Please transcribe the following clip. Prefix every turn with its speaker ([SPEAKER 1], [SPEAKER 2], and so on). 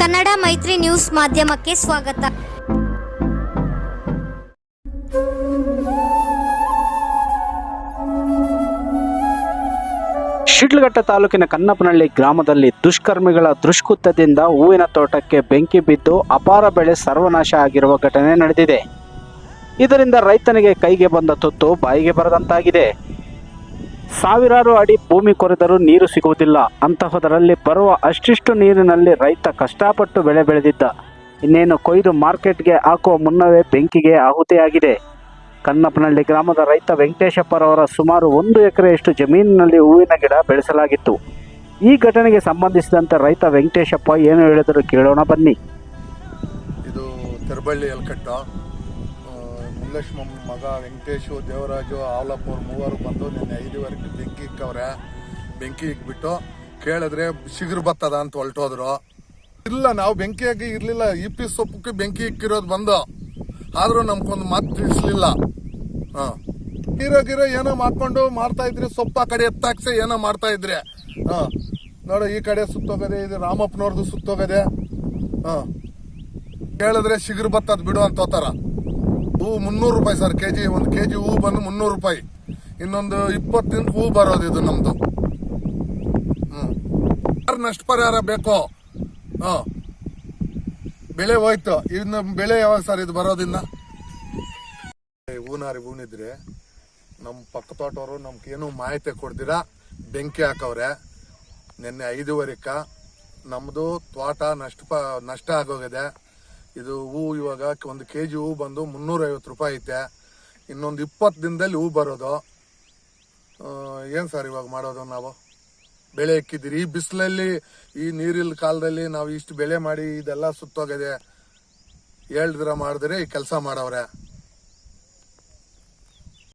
[SPEAKER 1] ಕನ್ನಡ ಮೈತ್ರಿ ನ್ಯೂಸ್ ಮಾಧ್ಯಮಕ್ಕೆ ಸ್ವಾಗತ.
[SPEAKER 2] ಶಿಡ್ಲಘಟ್ಟ ತಾಲೂಕಿನ ಕನ್ನಪ್ಪನಹಳ್ಳಿ ಗ್ರಾಮದಲ್ಲಿ ದುಷ್ಕರ್ಮಿಗಳ ದುಷ್ಕೃತ್ಯದಿಂದ ಹೂವಿನ ತೋಟಕ್ಕೆ ಬೆಂಕಿ ಬಿದ್ದು ಅಪಾರ ಬೆಳೆ ಸರ್ವನಾಶ ಆಗಿರುವ ಘಟನೆ ನಡೆದಿದೆ. ಇದರಿಂದ ರೈತನಿಗೆ ಕೈಗೆ ಬಂದ ತುತ್ತು ಬಾಯಿಗೆ ಬರದಂತಾಗಿದೆ. ಸಾವಿರಾರು ಅಡಿ ಭೂಮಿ ಕೊರೆದರೂ ನೀರು ಸಿಗುವುದಿಲ್ಲ. ಅಂತಹದರಲ್ಲಿ ಬರುವ ಅಷ್ಟಿಷ್ಟು ನೀರಿನಲ್ಲಿ ರೈತ ಕಷ್ಟಪಟ್ಟು ಬೆಳೆ ಬೆಳೆದಿದ್ದ. ಇನ್ನೇನು ಕೊಯ್ದು ಮಾರ್ಕೆಟ್ಗೆ ಹಾಕುವ ಮುನ್ನವೇ ಬೆಂಕಿಗೆ ಆಹುತಿಯಾಗಿದೆ. ಕನ್ನಪ್ಪನಹಳ್ಳಿ ಗ್ರಾಮದ ರೈತ ವೆಂಕಟೇಶಪ್ಪರವರ ಸುಮಾರು ಒಂದು ಎಕರೆಯಷ್ಟು ಜಮೀನಿನಲ್ಲಿ ಹೂವಿನ ಗಿಡ ಬೆಳೆಸಲಾಗಿತ್ತು. ಈ ಘಟನೆಗೆ ಸಂಬಂಧಿಸಿದಂತೆ ರೈತ ವೆಂಕಟೇಶಪ್ಪ ಏನು ಹೇಳಿದರು ಕೇಳೋಣ ಬನ್ನಿ.
[SPEAKER 3] ಇದು ಮುಲ್ಲಕ್ಷ್ಮ ಮಗ ವೆಂಕಟೇಶು, ದೇವರಾಜು ಆವಲಪ್ಪ ಅವ್ರು ಮೂವರು ಬಂದು ನಿನ್ನೆ ಐದುವರೆಗೆ ಬೆಂಕಿ ಇಕ್ಕವ್ರೆ. ಬೆಂಕಿ ಇಕ್ಬಿಟ್ಟು ಕೇಳಿದ್ರೆ ಶಿಗ್ರು ಬತ್ತದ ಅಂತ ಹೊಲ್ಟೋದ್ರು. ಇಲ್ಲ, ನಾವು ಬೆಂಕಿಯಾಗಿ ಇರಲಿಲ್ಲ. ಈ ಪಿ ಸೊಪ್ಪಕ್ಕೆ ಬೆಂಕಿ ಇಕ್ಕಿರೋದು ಬಂದು. ಆದರೂ ನಮ್ಗೊಂದು ಮಾತು ತಿಳಿಸ್ಲಿಲ್ಲ. ಹಾಂ. ಗಿರೋ ಏನೋ ಮಾಡ್ಕೊಂಡು ಮಾರ್ತಾ ಇದ್ರೆ. ಸೊಪ್ಪ ಕಡೆ ಎತ್ತಾಕ್ಸೆ ಏನೋ ಮಾಡ್ತಾ ಇದ್ರೆ. ಹಾಂ. ನೋಡು, ಈ ಕಡೆ ಸುತ್ತೋಗದೆ, ಇದು ರಾಮಪ್ಪನವ್ರದ್ದು ಸುತ್ತೋಗದೆ. ಹಾಂ. ಕೇಳಿದ್ರೆ ಶಿಗ್ರು ಬತ್ತದ ಬಿಡು ಅಂತ ಹೂ ಮುನ್ನೂರು ರೂಪಾಯಿ ಸರ್ ಕೆ ಜಿ ಒಂದು ಕೆ ಜಿ ಹೂ ಬಂದು ಮುನ್ನೂರು ರೂಪಾಯಿ. ಇನ್ನೊಂದು ಇಪ್ಪತ್ತು ದಿನಕ್ಕೆ ಹೂ ಬರೋದು ಇದು ಹ್ಮ್. ಯಾರ್ ನಷ್ಟ ಪರಿಹಾರ ಬೇಕು? ಹ. ಬೆಳೆ ಹೋಯ್ತು. ಇನ್ನು ಬೆಳೆ ಯಾವಾಗ ಸರ್ ಇದು ಬರೋದಿನ್ನ? ಹೂನಾರಿ, ಹೂನಿದ್ರೆ ನಮ್ಮ ಪಕ್ಕ ತೋಟವರು ನಮ್ಗೇನು ಮಾಹಿತಿ ಕೊಡ್ತೀರಾ ಬೆಂಕಿ ಹಾಕವ್ರೆ. ನಿನ್ನೆ ಐದುವರೆಕ ನಮ್ಮದು ತೋಟ ನಷ್ಟ ನಷ್ಟ ಆಗೋಗಿದೆ. ಇದು ಹೂವು ಇವಾಗ ಒಂದು ಕೆ ಜಿ ಹೂ ಬಂದು ಮುನ್ನೂರೈವತ್ತು ರೂಪಾಯಿ ಐತೆ. ಇನ್ನೊಂದು ಇಪ್ಪತ್ತು ದಿನದಲ್ಲಿ ಹೂ ಬರೋದು. ಏನು ಸರ್ ಇವಾಗ ಮಾಡೋದು ನಾವು? ಬೆಳೆ ಇಕ್ಕಿದ್ದೀರಿ ಈ ಬಿಸಿಲಲ್ಲಿ, ಈ ನೀರಿಲ್ ಕಾಲದಲ್ಲಿ ನಾವು ಇಷ್ಟು ಬೆಳೆ ಮಾಡಿ ಇದೆಲ್ಲ ಸುತ್ತೋಗಿದೆ. ಹೇಳಿದ್ರ ಮಾಡಿದ್ರೆ, ಈ ಕೆಲಸ ಮಾಡವ್ರೆ.